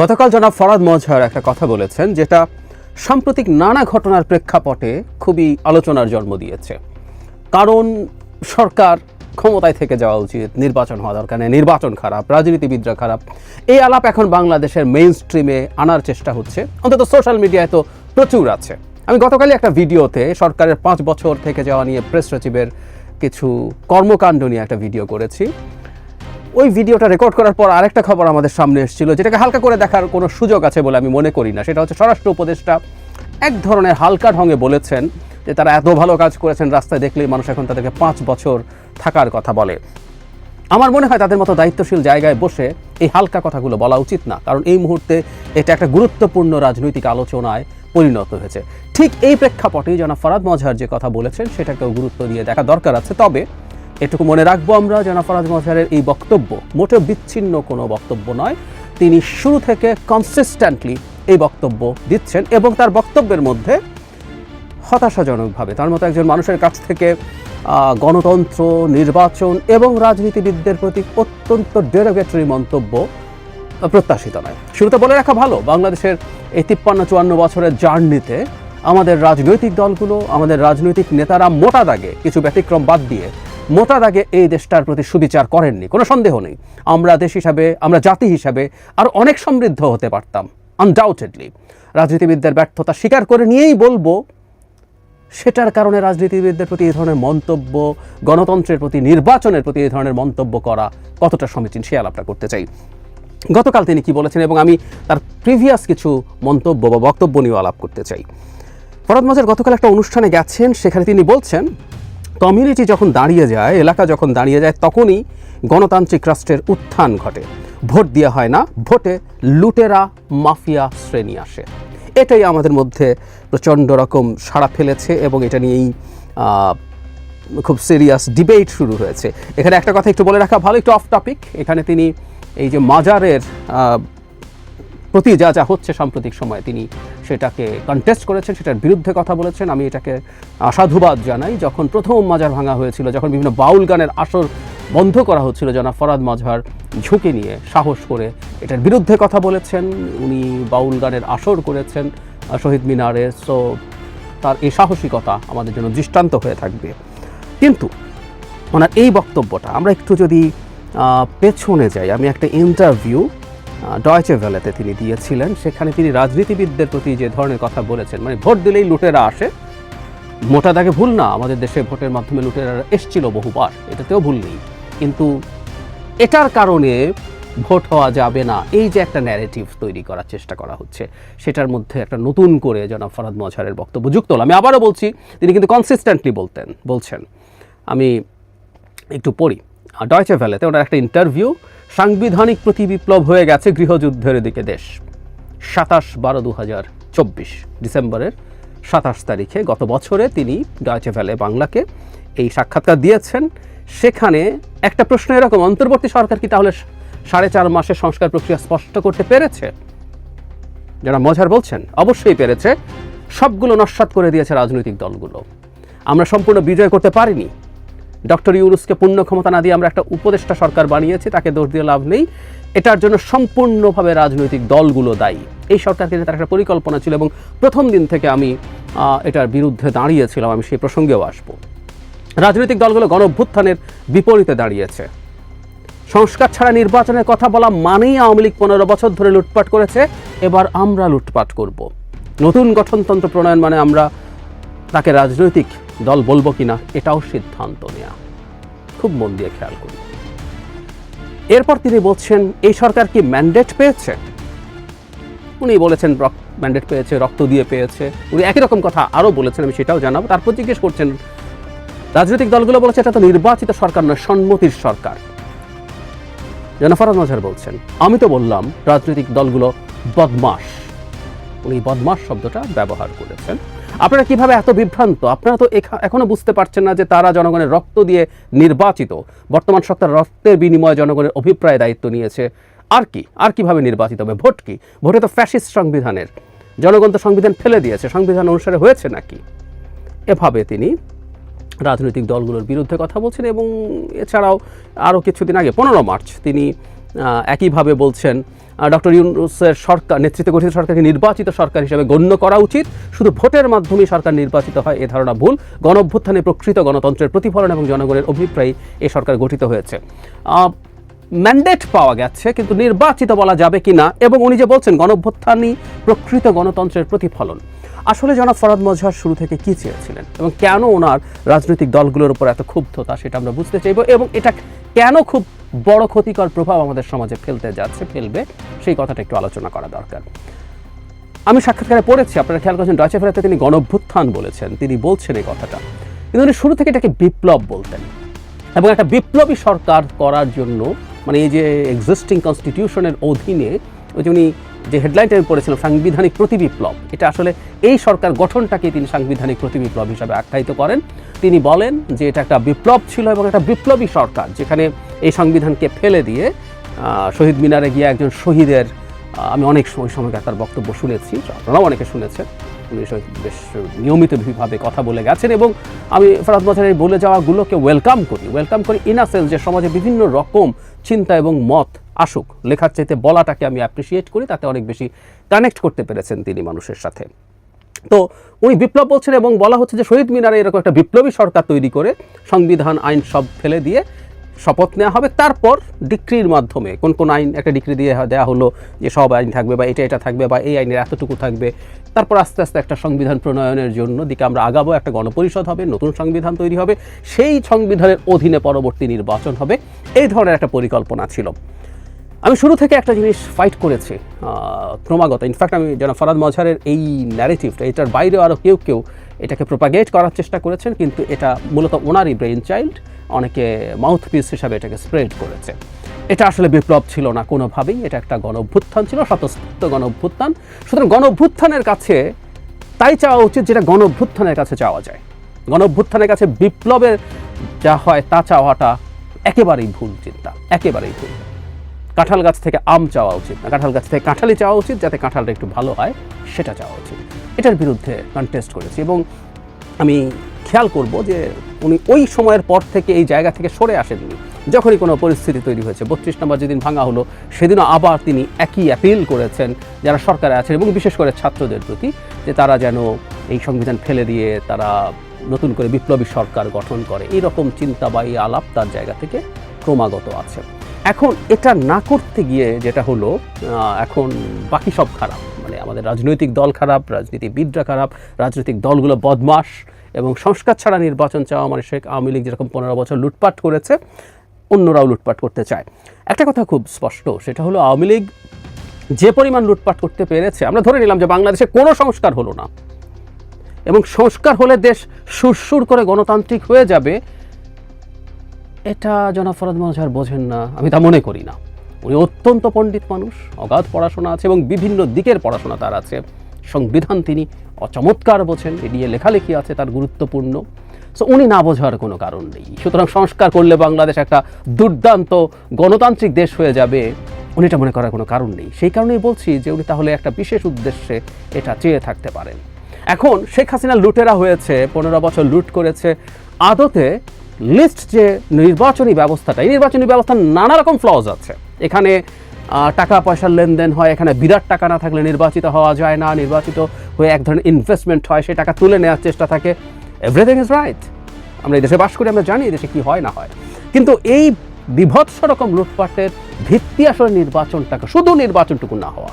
গতকাল জনাব ফরাদ মজহার একটা কথা বলেছেন, যেটা সাম্প্রতিক নানা ঘটনার প্রেক্ষাপটে খুবই আলোচনার জন্ম দিয়েছে। কারণ সরকার ক্ষমতায় থেকে যাওয়া উচিত, নির্বাচন হওয়া দরকার নেই, নির্বাচন খারাপ, রাজনীতিবিদরা খারাপ। এই আলাপ এখন বাংলাদেশের মেইন স্ট্রিমে আনার চেষ্টা হচ্ছে। অন্তত সোশ্যাল মিডিয়ায় তো প্রচুর আছে। আমি গতকালই একটা ভিডিওতে সরকারের পাঁচ বছর থেকে যাওয়া নিয়ে প্রেস সচিবের কিছু কর্মকাণ্ড নিয়ে একটা ভিডিও করেছি। ওই ভিডিওটা রেকর্ড করার পর আরেকটা খবর আমাদের সামনে এসেছিল, যেটাকে হালকা করে দেখার কোনো সুযোগ আছে বলে আমি মনে করি না। সেটা হচ্ছে স্বরাষ্ট্র উপদেষ্টা এক ধরনের হালকা ঢঙে বলেছেন যে তারা এত ভালো কাজ করেছেন, রাস্তায় দেখলেই মানুষ এখন তাদেরকে পাঁচ বছর থাকার কথা বলে। আমার মনে হয় তাদের মতো দায়িত্বশীল জায়গায় বসে এই হালকা কথাগুলো বলা উচিত না, কারণ এই মুহূর্তে এটা একটা গুরুত্বপূর্ণ রাজনৈতিক আলোচনায় পরিণত হয়েছে। ঠিক এই প্রেক্ষাপটেই যেন ফরাদ মজহার যে কথা বলেছেন, সেটাকেও গুরুত্ব দিয়ে দেখা দরকার আছে। তবে এটুকু মনে রাখব আমরা যেন ফরাদ মজহারের এই বক্তব্য। মোটেও বিচ্ছিন্ন কোনো বক্তব্য নয়। তিনি শুরু থেকে কনসিস্ট্যান্টলি এই বক্তব্য দিচ্ছেন এবং তার বক্তব্যের মধ্যে হতাশাজনকভাবে, তার মতো একজন মানুষের কাছ থেকে গণতন্ত্র, নির্বাচন এবং রাজনীতিবিদদের প্রতি অত্যন্ত ডেরোগেটরি মন্তব্য প্রত্যাশিত নয়। শুরুতে বলে রাখা ভালো, বাংলাদেশের এই তিপ্পান্ন চুয়ান্ন বছরের জার্নিতে আমাদের রাজনৈতিক দলগুলো, আমাদের রাজনৈতিক নেতারা মোটা দাগে কিছু ব্যতিক্রম বাদ দিয়ে মোটা দাগে এই দেশটার প্রতি সুবিচার করেননি। কোনো সন্দেহ নেই। আমরা দেশ হিসাবে, আমরা জাতি হিসাবে আর অনেক সমৃদ্ধ হতে পারতাম আনডাউটেডলি রাজনীতিবিদদের ব্যর্থতা স্বীকার করে নিয়েই বলব, সেটার কারণে রাজনীতিবিদদের প্রতি এই ধরনের মন্তব্য, গণতন্ত্রের প্রতি, নির্বাচনের প্রতি এই ধরনের মন্তব্য করা কতটা সমীচীন সে আলাপটা করতে চাই। গতকাল তিনি কি বলেছেন এবং আমি তার প্রিভিয়াস কিছু মন্তব্য বা বক্তব্য নিয়েও আলাপ করতে চাই। ফরাদ মজার গতকাল একটা অনুষ্ঠানে গেছেন, সেখানে তিনি বলছেন কমিউনিটি যখন দাঁড়িয়ে যায়, এলাকা যখন দাঁড়িয়ে যায়, তখনই গণতান্ত্রিক রাষ্ট্রের উত্থান ঘটে। ভোট দেওয়া হয় না, ভোটে লুটেরা, মাফিয়া শ্রেণি আসে। এটাই আমাদের মধ্যে প্রচণ্ড রকম সাড়া ফেলেছে এবং এটা নিয়েই খুব সিরিয়াস ডিবেট শুরু হয়েছে। এখানে একটা কথা একটু বলে রাখা, ভালো, একটু অফ টপিক এখানে তিনি এই যে মাজারের প্রতি যা যা হচ্ছে সাম্প্রতিক সময়ে তিনি সেটাকে কন্টেস্ট করেছেন, সেটার বিরুদ্ধে কথা বলেছেন। আমি এটাকে সাধুবাদ জানাই। যখন প্রথম মাজার ভাঙা হয়েছিল, যখন বিভিন্ন বাউল গানের আসর বন্ধ করা হচ্ছিল, জনাব ফরাদ মাজহার ঝুঁকি নিয়ে সাহস করে এটার বিরুদ্ধে কথা বলেছেন। উনি বাউল গানের আসর করেছেন, শহীদ মিনারে। সো তার এই সাহসিকতা আমাদের জন্য দৃষ্টান্ত হয়ে থাকবে। কিন্তু ওনার এই বক্তব্যটা আমরা একটু যদি পেছনে যাই, আমি একটা ইন্টারভিউ ডয়চে ভ্যালেতে তিনি দিয়েছিলেন। সেখানে তিনি রাজনীতিবিদদের প্রতি যে ধরনের কথা বলেছেন মানে ভোট দিলেই লুটেরা আসে। মোটা দাগে ভুল না, আমাদের দেশে ভোটের মাধ্যমে লুটেরা এসছিল বহুবার, এটাতেও ভুল নেই। কিন্তু এটার কারণে ভোট হওয়া যাবে না, এই যে একটা ন্যারেটিভ তৈরি করার চেষ্টা করা হচ্ছে, সেটার মধ্যে একটা নতুন করে জনাব ফরাদ মজহারের বক্তব্য যুক্ত হলো আমি আবারও বলছি, তিনি কিন্তু কনসিস্টেন্টলি বলতেন, বলছেন। আমি একটু পড়ি। ডয়চে ভ্যালেতে ওনার একটা ইন্টারভিউ সাংবিধানিক প্রতি বিপ্লব হয়ে গেছে গৃহযুদ্ধের দিকে দেশ। সাতাশ বারো দু হাজার চব্বিশ ডিসেম্বরের সাতাশ তারিখে গত বছরে তিনি ডয়চে ভ্যালে বাংলাকে এই সাক্ষাৎকার দিয়েছেন। সেখানে একটা প্রশ্ন এরকম, অন্তর্বর্তী সরকার কি তাহলে সাড়ে চার মাসের সংস্কার প্রক্রিয়া স্পষ্ট করতে পেরেছে? যারা মজার বলছেন, অবশ্যই পেরেছে। সবগুলো নস্বাত করে দিয়েছে রাজনৈতিক দলগুলো। আমরা সম্পূর্ণ বিজয় করতে পারিনি। ডক্টর ইউনুসকে পূর্ণ ক্ষমতা না দিয়ে আমরা একটা উপদেষ্টা সরকার বানিয়েছি, তাকে দোষ দিয়ে লাভ নেই। এটার জন্য সম্পূর্ণভাবে রাজনৈতিক দলগুলো দায়ী। এই সরকারকে তার একটা পরিকল্পনা ছিল এবং প্রথম দিন থেকে আমি এটার বিরুদ্ধে দাঁড়িয়েছিলাম। আমি সেই প্রসঙ্গেও আসব। রাজনৈতিক দলগুলো গণভ্যুত্থানের বিপরীতে দাঁড়িয়েছে। সংস্কার ছাড়া নির্বাচনের কথা বলা মানেই আওয়ামী লীগ পনেরো বছর ধরে লুটপাট করেছে। এবার আমরা লুটপাট করব। নতুন গঠনতন্ত্র প্রণয়ন মানে আমরা তাকে রাজনৈতিক দল বলব কিনা এটাও সিদ্ধান্ত নেয়া। খুব মন দিয়ে খেয়াল করুন। এরপর তিনি বলছেন, এই সরকার কি ম্যান্ডেট পেয়েছে? উনি বলেছেন ম্যান্ডেট পেয়েছে, রক্ত দিয়ে পেয়েছে। উনি একই রকম কথা আরও বলেছেন, আমি সেটাও জানাব। তারপর জিজ্ঞেস করছেন, রাজনৈতিক দলগুলো বলেছে এটা তো নির্বাচিত সরকার নয়, সম্মতির সরকার। জনাফরাজ মজার বলছেন, আমি তো বললাম, রাজনৈতিক দলগুলো বদমাস উনি বদমাস শব্দটা ব্যবহার করেছেন। আপনারা কীভাবে এত বিভ্রান্ত? আপনারা তো এখা- এখনও বুঝতে পারছেন না যে তারা জনগণের রক্ত দিয়ে নির্বাচিত। বর্তমান সরকার রক্তের বিনিময়ে জনগণের অভিপ্রায় দায়িত্ব নিয়েছে। আর কি? আর কীভাবে নির্বাচিত হবে? ভোট কি? ভোটে তো ফ্যাসিস্ট সংবিধানের। জনগণ তো সংবিধান ফেলে দিয়েছে। সংবিধান অনুসারে হয়েছে নাকি? এভাবে তিনি রাজনৈতিক দলগুলোর বিরুদ্ধে কথা বলছেন এবং এছাড়াও আরও কিছুদিন আগে পনেরো মার্চ তিনি একইভাবে বলছেন ডক্টর ইউনুসের সরকার, নেতৃত্বে গঠিত সরকারকে নির্বাচিত সরকার হিসেবে গণ্য করা উচিত। শুধু ভোটের মাধ্যমেই সরকার নির্বাচিত হয়, এ ধারণা ভুল। গণ অভ্যুত্থানে প্রকৃত গণতন্ত্রের প্রতিফলন এবং জনগণের অভিপ্রায় এ সরকার গঠিত হয়েছে। ম্যান্ডেট পাওয়া গেছে, কিন্তু নির্বাচিত বলা যাবে কি না, এবং উনি যে বলছেন গণঅভ্যুত্থানই প্রকৃত গণতন্ত্রের প্রতিফলন। আসলে জনাব ফরাদ মজহার শুরু থেকে কি চেয়েছিলেন, এবং কেন ওনার রাজনৈতিক দলগুলোর উপর এত ক্ষুব্ধতা, সেটা আমরা বুঝতে চাইব, এবং এটা কেন খুব বড় ক্ষতিকর প্রভাব আমাদের সমাজে ফেলতে যাচ্ছে, ফেলবে, সেই কথাটা একটু আলোচনা করা দরকার। আমি সাক্ষাৎকারে পড়েছি, আপনারা খেয়াল করছেন, ডয়চে ফেরাতে তিনি গণভ্যুত্থান বলেছেন, তিনি বলছেন এই কথাটা। কিন্তু উনি শুরু থেকে এটাকে বিপ্লব বলতেন। এবং একটা বিপ্লবী সরকার করার জন্য মানে এই যে এক্সিস্টিং কনস্টিটিউশনের অধীনে, ওই যে উনি যে হেডলাইনটা আমি পড়েছিলাম সাংবিধানিক প্রতিবিপ্লব এটা আসলে এই সরকার গঠনটাকে তিনি সাংবিধানিক প্রতিবিপ্লব হিসাবে আখ্যায়িত করেন। তিনি বলেন যে এটা একটা বিপ্লব ছিল এবং একটা বিপ্লবী সরকার, যেখানে এই সংবিধানকে ফেলে দিয়ে শহীদ মিনারে গিয়ে একজন শহীদের আমি অনেক সময় সময়কার তার বক্তব্য শুনেছি, আপনারাও অনেকে শুনেছেন। উনি বেশ নিয়মিতভাবে কথা বলে গেছেন এবং আমি ফরাদ মজারের বলে যাওয়াগুলোকে ওয়েলকাম করি। ওয়েলকাম করি ইন আ সেন্স যে সমাজে বিভিন্ন রকম চিন্তা এবং মত আসুক। লেখার চাইতে বলাটাকে আমি অ্যাপ্রিসিয়েট করি, তাতে অনেক বেশি কানেক্ট করতে পেরেছেন তিনি মানুষের সাথে। তো উনি বিপ্লব বলছেন এবং বলা হচ্ছে যে শহীদ মিনারে এরকম একটা বিপ্লবী সরকার তৈরি করে সংবিধান, আইন সব ফেলে দিয়ে শপথ নেওয়া হবে। তারপর ডিক্রির মাধ্যমে কোন কোন আইন একটা ডিক্রি দিয়ে দেওয়া হলো যে সব আইন থাকবে বা এটা এটা থাকবে বা এই আইনের এতটুকু থাকবে। তারপর আস্তে আস্তে একটা সংবিধান প্রণয়নের জন্য দিকে আমরা আগাবো, একটা গণপরিষদ হবে, নতুন সংবিধান তৈরি হবে, সেই সংবিধানের অধীনে পরবর্তী নির্বাচন হবে। এই ধরনের একটা পরিকল্পনা ছিল। আমি শুরু থেকে একটা জিনিস ফাইট করেছি ক্রমাগত। ইনফ্যাক্ট আমি যেন ফরাদ মজহারের এই ন্যারেটিভটা এটার বাইরেও আরও কেউ কেউ এটাকে প্রোপাগেট করার চেষ্টা করেছেন, কিন্তু এটা মূলত ওনারই ব্রেইন চাইল্ড অনেকে মাউথ পিস হিসাবে এটাকে স্প্রেড করেছে। এটা আসলে বিপ্লব ছিল না কোনোভাবেই, এটা একটা গণ অভ্যুত্থান ছিল, স্বতঃস্ফূর্ত গণ অভ্যুত্থান সুতরাং গণ অভ্যুত্থানের কাছে তাই চাওয়া উচিত যেটা গণ অভ্যুত্থানের কাছে চাওয়া যায়। গণ অভ্যুত্থানের কাছে বিপ্লবের যা হয় তা চাওয়াটা একেবারেই ভুল চিন্তা, একেবারেই ভুল। কাঁঠাল গাছ থেকে আম চাওয়া উচিত না, কাঁঠাল গাছ থেকে কাঁঠালি চাওয়া উচিত যাতে কাঁঠালটা একটু ভালো হয়, সেটা চাওয়া উচিত। এটার বিরুদ্ধে কন্টেস্ট করেছি এবং আমি খেয়াল করব যে উনি ওই সময়ের পর থেকে এই জায়গা থেকে সরে আসেননি। যখনই কোনো পরিস্থিতি তৈরি হয়েছে, বত্রিশ নম্বর যেদিন ভাঙা হলো, সেদিনও আবার তিনি একই অ্যাপিল করেছেন, যারা সরকারে আছেন এবং বিশেষ করে ছাত্রদের প্রতি, যে তারা যেন এই সংবিধান ফেলে দিয়ে তারা নতুন করে বিপ্লবী সরকার গঠন করে। এই রকম চিন্তা বা এই আলাপ তার জায়গা থেকে ক্রমাগত আছে। এখন এটা না করতে গিয়ে যেটা হলো এখন বাকি সব খারাপ। মানে আমাদের রাজনৈতিক দল খারাপ, রাজনীতিবিদরা খারাপ, রাজনৈতিক দলগুলো বদমাস এবং সংস্কার ছাড়া নির্বাচন চাওয়া মানে শেখ আওয়ামী লীগ যেরকম পনেরো বছর লুটপাট করেছে, অন্যরাও লুটপাট করতে চায়। একটা কথা খুব স্পষ্ট, সেটা হলো আওয়ামী লীগ যে পরিমাণ লুটপাট করতে পেরেছে, আমরা ধরে নিলাম যে বাংলাদেশে কোনো সংস্কার হলো না। এবং সংস্কার হলে দেশ সুরসুর করে গণতান্ত্রিক হয়ে যাবে এটা জনাব ফরাদ মহাজার বোঝেন না, আমি তা মনে করি না। উনি অত্যন্ত পণ্ডিত মানুষ, অগাধ পড়াশোনা আছে এবং বিভিন্ন দিকের পড়াশোনা তার আছে। সংবিধান তিনি অচমৎকার বোঝেন, এ নিয়ে লেখালেখি আছে, তার গুরুত্বপূর্ণ। সো উনি না বোঝার কোনো কারণ নেই। সুতরাং সংস্কার করলে বাংলাদেশ একটা দুর্দান্ত গণতান্ত্রিক দেশ হয়ে যাবে, উনি এটা মনে করার কোনো কারণ নেই। সেই কারণেই বলছি যে উনি তাহলে একটা বিশেষ উদ্দেশ্যে এটা চেয়ে থাকতে পারেন। এখন শেখ হাসিনা লুটেরা হয়েছে, পনেরো বছর লুট করেছে। আদতে লিস্ট যে নির্বাচনী ব্যবস্থাটা, এই নির্বাচনী ব্যবস্থার নানা রকম ফ্লজ আছে। এখানে টাকা পয়সার লেনদেন হয়, এখানে বিরাট টাকা না থাকলে নির্বাচিত হওয়া যায় না, নির্বাচিত হয়ে এক ধরনের ইনভেস্টমেন্ট হয় সেই টাকা তুলে নেওয়ার চেষ্টা থাকে। এভরিথিং ইজ রাইট আমরা এই দেশে বাস করি, আমরা জানি দেশে কি হয়, না হয়। কিন্তু এই বিভৎস রকম লুটপাটের ভিত্তি আসলে নির্বাচনটাকে শুধু নির্বাচনটুকু না হওয়া।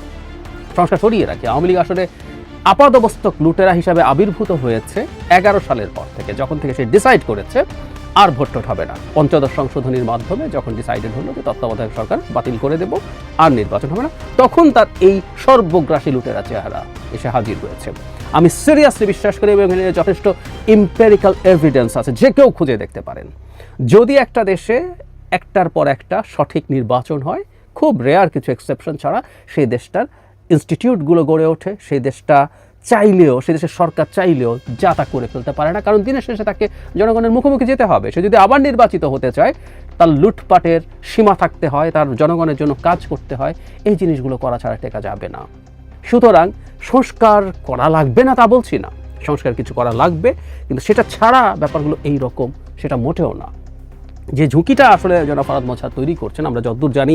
সংস্কার সরিয়ে রাখি, আওয়ামী লীগ আসলে আপাদবস্তক লুটেরা হিসাবে আবির্ভূত হয়েছে এগারো সালের পর থেকে, যখন থেকে সে ডিসাইড করেছে আর ভোট টোট হবে না। পঞ্চদশ সংশোধনীর মাধ্যমে যখন ডিসাইডেড হলো যে তত্ত্বাবধায়ক সরকার বাতিল করে দেব আর নির্বাচন হবে না, তখন তার এই সর্বগ্রাসী লুটেরা চেহারা এসে হাজির হয়েছে। আমি সিরিয়াসলি বিশ্বাস করি এবং এর যথেষ্ট ইম্পেরিক্যাল এভিডেন্স আছে, যে কেউ খুঁজে দেখতে পারেন। যদি একটা দেশে একটার পর একটা সঠিক নির্বাচন হয়, খুব রেয়ার কিছু এক্সেপশন ছাড়া সেই দেশটার ইনস্টিটিউটগুলো গড়ে ওঠে, সেই দেশটা চাইলেও, সে দেশের সরকার চাইলেও যা তা করে ফেলতে পারে না। কারণ দিনের শেষে তাকে জনগণের মুখোমুখি যেতে হবে। সে যদি আবার নির্বাচিত হতে চায়, তার লুটপাটের সীমা থাকতে হয়, তার জনগণের জন্য কাজ করতে হয়, এই জিনিসগুলো করা ছাড়া টেকা যাবে না। সুতরাং সংস্কার করা লাগবে না তা বলছি না। সংস্কার কিছু করা লাগবে, কিন্তু সেটা ছাড়া ব্যাপারগুলো এই রকম, সেটা মোটেও না। যে ঝুঁকিটা আসলে জনাব ফারাদ মোছাদ তৈরি করছেন, আমরা যতদূর জানি,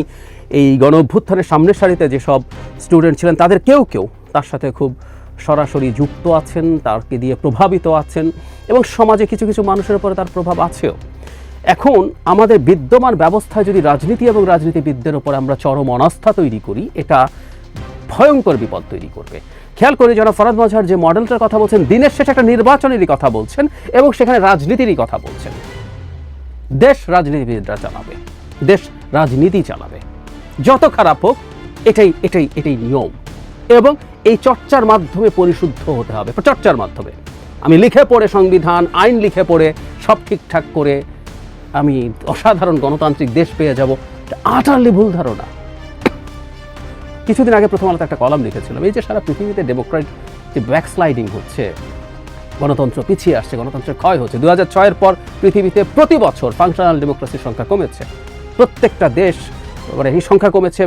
এই গণ অভ্যুত্থানের সামনের সারিতে যেসব স্টুডেন্ট ছিলেন, তাদের কেউ কেউ তার সাথে খুব সরাসরি যুক্ত আছেন, তারকে দিয়ে প্রভাবিত আছেন এবং সমাজে কিছু কিছু মানুষের উপরে তার প্রভাব আছেও। এখন আমাদের বিদ্যমান ব্যবস্থায় যদি রাজনীতি এবং রাজনীতিবিদদের উপর আমরা চরম অনাস্থা তৈরি করি, এটা ভয়ঙ্কর বিপদ তৈরি করবে। খেয়াল করে যারা ফরাদ মজহার যে মডেলটার কথা বলছেন দিনের শেষে একটা নির্বাচনেরই কথা বলছেন এবং সেখানে রাজনীতিরই কথা বলছেন। দেশ রাজনীতিবিদরা চালাবে, দেশ রাজনীতি চালাবে। যত খারাপ হোক, এটাই এটাই এটাই নিয়ম। এবং এই চর্চার মাধ্যমে পরিশুদ্ধ হতে হবে, চর্চার মাধ্যমে। আমি লিখে পড়ে সংবিধান, আইন লিখে পড়ে সব ঠিকঠাক করে আমি অসাধারণ গণতান্ত্রিক দেশ পেয়ে যাব। আটারলি ভুল ধারণা। কিছুদিন আগে প্রথম আলোতে একটা কলাম লিখেছিলাম, এই যে সারা পৃথিবীতে ডেমোক্রেট যে ব্যাকস্লাইডিং হচ্ছে, গণতন্ত্র পিছিয়ে আসছে, গণতন্ত্রের ক্ষয় হচ্ছে। দু হাজার ছয়ের পর পৃথিবীতে প্রতি বছর ফাংশনাল ডেমোক্রেসির সংখ্যা কমেছে। প্রত্যেকটা দেশ মানে এই সংখ্যা কমেছে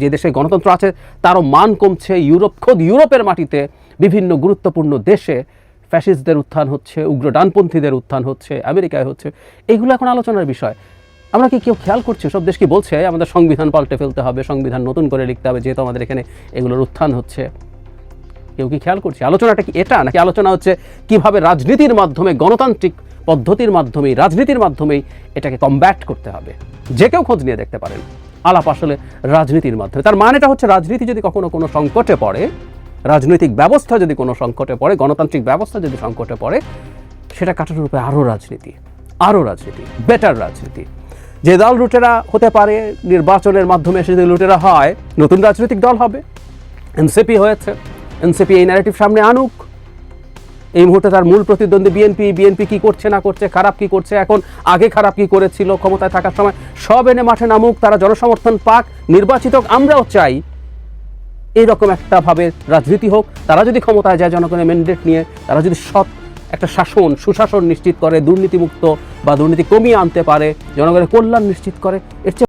যে দেশে গণতন্ত্র আছে, তারও মান কমছে ইউরোপ, খোদ ইউরোপের মাটিতে বিভিন্ন গুরুত্বপূর্ণ দেশে। ফ্যাসিস্টদের উত্থান হচ্ছে, উগ্র ডানপন্থীদের উত্থান হচ্ছে, আমেরিকায় হচ্ছে। এইগুলো এখন আলোচনার বিষয়। আমরা কি কেউ খেয়াল করছি? সব দেশ কি বলছে? আমাদের সংবিধান পাল্টে ফেলতে হবে, সংবিধান নতুন করে লিখতে হবে, যেহেতু আমাদের এখানে এগুলোর উত্থান হচ্ছে। কেউ কি খেয়াল করছে? আলোচনাটা কি এটা, নাকি আলোচনা হচ্ছে কীভাবে রাজনীতির মাধ্যমে, গণতান্ত্রিক পদ্ধতির মাধ্যমেই, রাজনীতির মাধ্যমেই এটাকে কমব্যাট করতে হবে? যে কেউ খোঁজ নিয়ে দেখতে পারেন। আলাপ আসলে রাজনীতির মাধ্যমে। তার মানেটা হচ্ছে রাজনীতি যদি কখনো কোনো সংকটে পড়ে, রাজনৈতিক ব্যবস্থা যদি কোনো সংকটে পড়ে, গণতান্ত্রিক ব্যবস্থা যদি সংকটে পড়ে, সেটা কাটানোর উপরে আরও রাজনীতি আরও রাজনীতি, বেটার রাজনীতি। যে দল লুটেরা হতে পারে, নির্বাচনের মাধ্যমে এসে যদি লুটেরা হয়, নতুন রাজনৈতিক দল হবে। এনসিপি হয়েছে, এনসিপি এই ন্যারেটিভ সামনে আনুক। এই মুহূর্তে তার মূল প্রতিদ্বন্দ্বী বিএনপি বিএনপি কি করছে না করছে খারাপ কি করছে এখন আগে খারাপ কি করেছিল ক্ষমতায় থাকার সময় সব এনে মাঠে নামুক তারা জনসমর্থন পাক নির্বাচিত হোক, আমরাও চাই এইরকম একটা ভাবে রাজনীতি হোক। তারা যদি ক্ষমতায় যায় জনগণের ম্যান্ডেট নিয়ে তারা যদি সৎ একটা শাসন সুশাসন নিশ্চিত করে দুর্নীতিমুক্ত বা দুর্নীতি কমিয়ে আনতে পারে জনগণের কল্যাণ নিশ্চিত করে এর